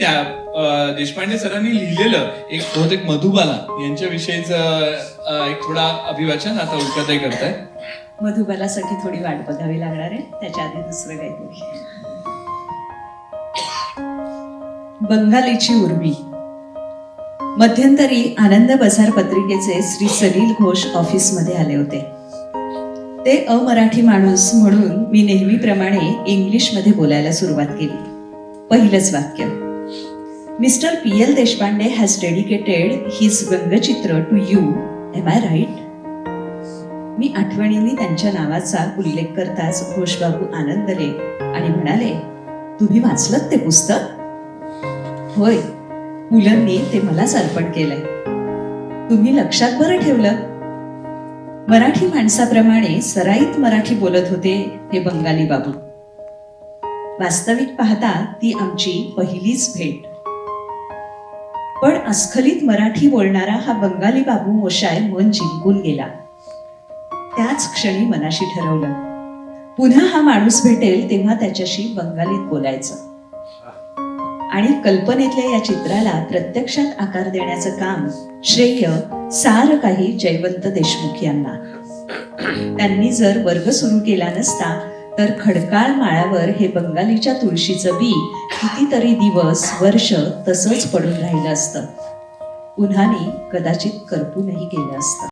त्या देशपांडे सरांनी लिहिलेलं एक बहुतेक मधुबाला यांच्याविषयीच एक थोडा अभिवाचन आता उल्काताई करताय. मधुबालासाठी थोडी वाट बघावी लागणार आहे. त्याच्या आधी दुसरं काहीतरी बंगालीची उर्वी. मध्यंतरी आनंद बजार पत्रिकेचे श्री सलील घोष ऑफिसमध्ये आले होते. ते अमराठी माणूस म्हणून मी नेहमीप्रमाणे इंग्लिशमध्ये बोलायला सुरुवात केली. पहिलंच वाक्य. Mister P L Deshpande has dedicated his व्यंगचित्र to you am I right मी आठवणींनी त्यांच्या नावाचा उल्लेख करताच घोषबाबू आनंदले आणि म्हणाले तुम्ही वाचलत ते पुस्तक? होय. मुलांनी ते मलाच अर्पण केलंय. तुम्ही लक्षात बरं ठेवलं? मराठी माणसाप्रमाणे सराईत मराठी बोलत होते हे बंगाली बाबू वास्तविक पाहता ती आमची पहिलीच भेट. पण अस्खलित मराठी बोलणारा हा बंगाली बाबू मोशाय मन जिंकून गेला. त्याच क्षणी मनाशी ठरवलं पुन्हा हा माणूस भेटेल तेव्हा त्याच्याशी बंगालीत बोलायचं. आणि कल्पनेतल्या या चित्राला प्रत्यक्षात आकार देण्याचं काम श्रेय सार काही जयवंत देशमुख यांना. त्यांनी जर वर्ग सुरू केला नसता तर खडकाळ माळावर हे बंगालीच्या तुळशीचं बी कितीतरी दिवस वर्ष तसंच पडून राहिलं असतं. उन्हाने कदाचित करपूनही गेलं असतं.